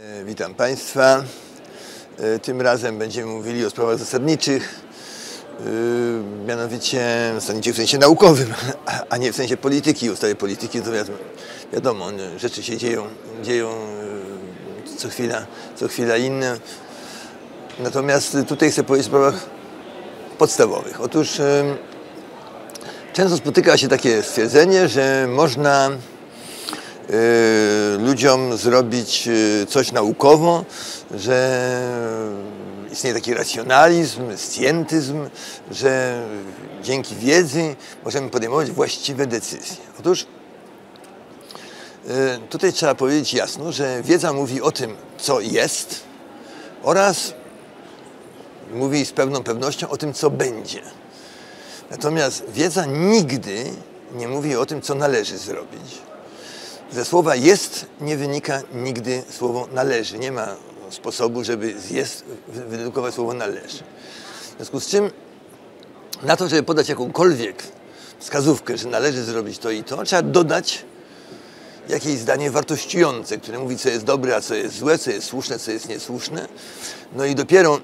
E, Witam Państwa. E, Tym razem będziemy mówili o sprawach zasadniczych, e, mianowicie zasadniczych w sensie naukowym, a- nie w sensie polityki. Ustawy polityki to wiadomo, nie, rzeczy się dzieją, dzieją co chwila, co chwila inne. Natomiast tutaj chcę powiedzieć o sprawach podstawowych. Otóż często spotyka się takie stwierdzenie, że można ludziom zrobić y, coś naukowo, że istnieje taki racjonalizm, scjentyzm, że dzięki wiedzy możemy podejmować właściwe decyzje. Otóż y, tutaj trzeba powiedzieć jasno, że wiedza mówi o tym, co jest oraz mówi z pewną pewnością o tym, co będzie. Natomiast wiedza nigdy nie mówi o tym, co należy zrobić. Ze słowa jest nie wynika nigdy słowo należy. Nie ma sposobu, żeby z jest wy- wydedukować słowo należy. W związku z czym na to, żeby podać jakąkolwiek wskazówkę, że należy zrobić to i to, trzeba dodać jakieś zdanie wartościujące, które mówi, co jest dobre, a co jest złe, co jest słuszne, co jest niesłuszne. No i dopiero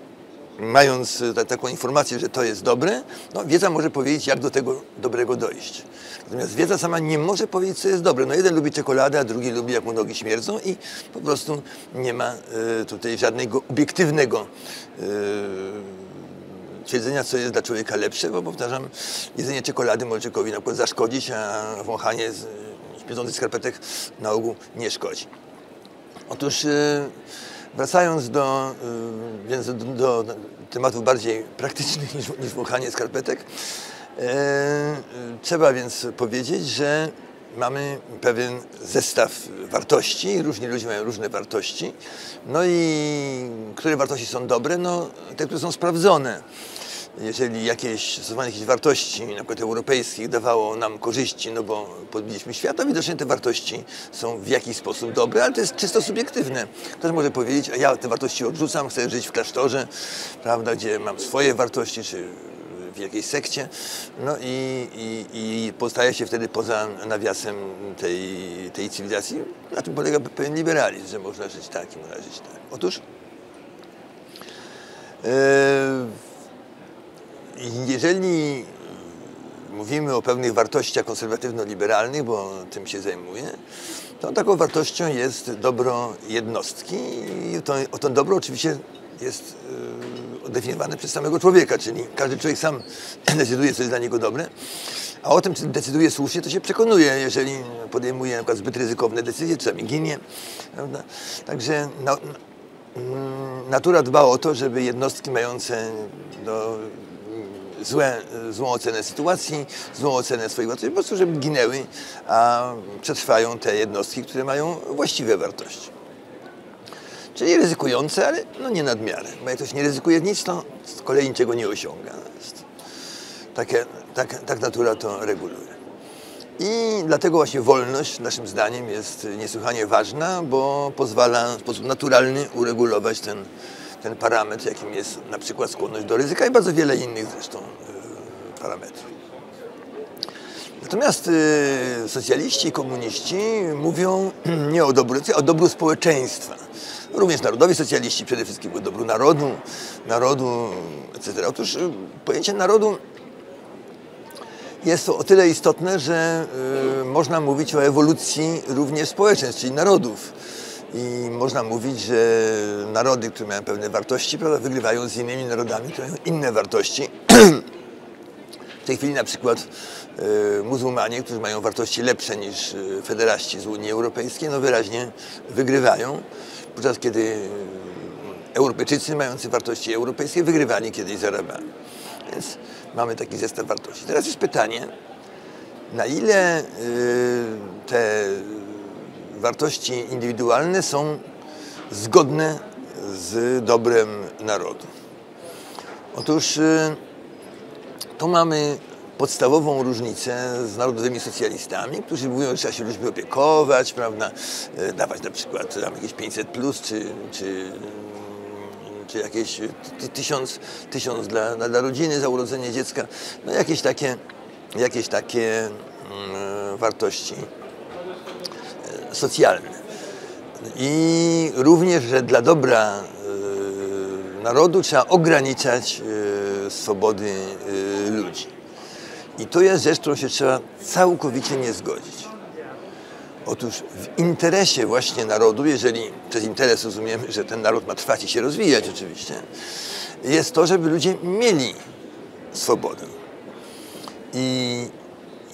mając e, ta, taką informację, że to jest dobre, no, wiedza może powiedzieć, jak do tego dobrego dojść. Natomiast wiedza sama nie może powiedzieć, co jest dobre. No jeden lubi czekoladę, a drugi lubi, jak mu nogi śmierdzą i po prostu nie ma e, tutaj żadnego obiektywnego e, twierdzenia, co jest dla człowieka lepsze, bo powtarzam, jedzenie czekolady może człowiekowi na przykład zaszkodzić, a wąchanie śmierdzących skarpetek na ogół nie szkodzi. Otóż wracając do, e, więc do, tematów bardziej praktycznych niż, niż skarpetek, e, trzeba więc powiedzieć, że mamy pewien zestaw wartości, różni ludzie mają różne wartości, no i które wartości są dobre? No te, które są sprawdzone jeżeli jakieś stosowanie jakichś wartości, na przykład europejskich, dawało nam korzyści, no bo podbiliśmy świat, to widocznie te wartości są w jakiś sposób dobre, ale to jest czysto subiektywne. Ktoś może powiedzieć, a ja te wartości odrzucam, chcę żyć w klasztorze, prawda, gdzie mam swoje wartości, czy w jakiejś sekcie, no i, i, i pozostaje się wtedy poza nawiasem tej, tej cywilizacji. Na tym polega pewien liberalizm, że można żyć tak i można żyć tak. Otóż e, jeżeli mówimy o pewnych wartościach konserwatywno-liberalnych, bo tym się zajmuję, to taką wartością jest dobro jednostki i to, o to dobro oczywiście jest yy, definiowane przez samego człowieka, czyli każdy człowiek sam decyduje, co jest dla niego dobre, a o tym, czy decyduje słusznie, to się przekonuje, jeżeli podejmuje na przykład zbyt ryzykowne decyzje, czasami ginie, prawda? Także Mm, Natura dba o to, żeby jednostki mające no, złe, złą ocenę sytuacji, złą ocenę swoich wartości, po prostu żeby ginęły, a przetrwają te jednostki, które mają właściwe wartości. Czyli ryzykujące, ale no nie nadmiarę. Bo jak ktoś nie ryzykuje nic, to z kolei niczego nie osiąga. Takie, tak, tak natura to reguluje. I dlatego właśnie wolność, naszym zdaniem, jest niesłychanie ważna, bo pozwala w sposób naturalny uregulować ten, ten parametr, jakim jest na przykład skłonność do ryzyka i bardzo wiele innych zresztą y, parametrów. Natomiast y, socjaliści i komuniści mówią nie o dobru, o dobru społeczeństwa. Również narodowi socjaliści przede wszystkim o dobru narodu, narodu, etc. Otóż y, pojęcie narodu jest o tyle istotne, że można mówić o ewolucji również społeczeństw, czyli narodów. I można mówić, że narody, które mają pewne wartości, prawda, wygrywają z innymi narodami, które mają inne wartości. W tej chwili na przykład y, muzułmanie, którzy mają wartości lepsze niż y, federaści z Unii Europejskiej, no wyraźnie wygrywają, podczas kiedy Europejczycy mający wartości europejskie wygrywali kiedyś z Arabami. Więc mamy taki zestaw wartości. Teraz jest pytanie, na ile y, te wartości indywidualne są zgodne z dobrem narodu. Otóż y, tu mamy podstawową różnicę z narodowymi socjalistami, którzy mówią, że trzeba się ludźmi opiekować, prawda, e, dawać na przykład tam jakieś 500 plus, czy, czy, czy jakieś ty- tysiąc, tysiąc dla, dla, dla rodziny za urodzenie dziecka, no jakieś takie, jakieś takie mm, wartości e, socjalne. I również, że dla dobra y, narodu trzeba ograniczać y, swobody y, ludzi. I to jest rzecz, którą się trzeba całkowicie nie zgodzić. Otóż w interesie właśnie narodu, jeżeli przez interes rozumiemy, że ten naród ma trwać i się rozwijać oczywiście, jest to, żeby ludzie mieli swobodę. I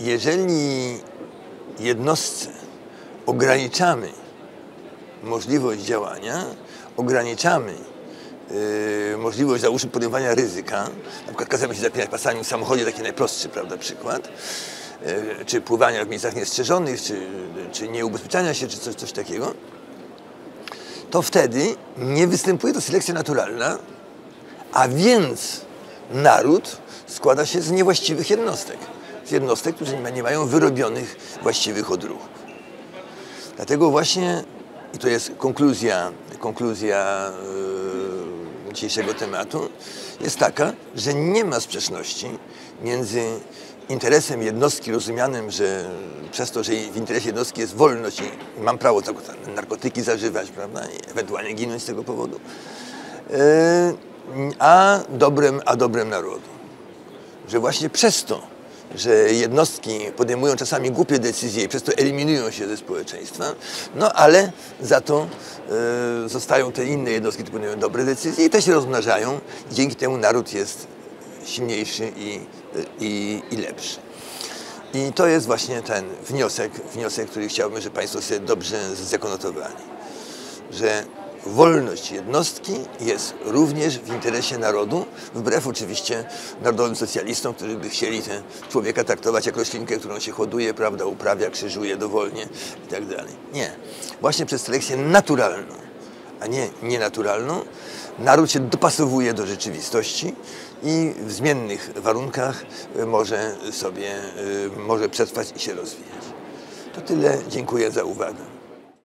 jeżeli jednostce ograniczamy możliwość działania, ograniczamy yy, możliwość załóżmy podejmowania ryzyka, na przykład kazamy się zapinać pasami w samochodzie, taki najprostszy prawda, przykład, yy, czy pływania w miejscach niestrzeżonych, czy, czy nieubezpieczania się, czy coś, coś takiego, to wtedy nie występuje to selekcja naturalna, a więc naród składa się z niewłaściwych jednostek. Z jednostek, które nie ma- nie mają wyrobionych właściwych odruchów. Dlatego właśnie, i to jest konkluzja, konkluzja yy, dzisiejszego tematu, jest taka, że nie ma sprzeczności między interesem jednostki rozumianym, że przez to, że w interesie jednostki jest wolność i mam prawo narkotyki zażywać, prawda, i ewentualnie ginąć z tego powodu, yy, a dobrem, a dobrem narodu. Że właśnie przez to, że jednostki podejmują czasami głupie decyzje i przez to eliminują się ze społeczeństwa, no ale za to e, zostają te inne jednostki, które podejmują dobre decyzje i te się rozmnażają dzięki temu naród jest silniejszy i, i, i lepszy. I to jest właśnie ten wniosek, wniosek, który chciałbym, żeby Państwo sobie dobrze zakonotowali. Że wolność jednostki jest również w interesie narodu, wbrew oczywiście narodowym socjalistom, którzy by chcieli ten człowieka traktować jak roślinkę, którą się hoduje, prawda, uprawia, krzyżuje dowolnie i tak. Nie. Właśnie przez selekcję naturalną, a nie nienaturalną, naród się dopasowuje do rzeczywistości i w zmiennych warunkach y, może sobie, y, może przetrwać i się rozwijać. To tyle. Dziękuję za uwagę.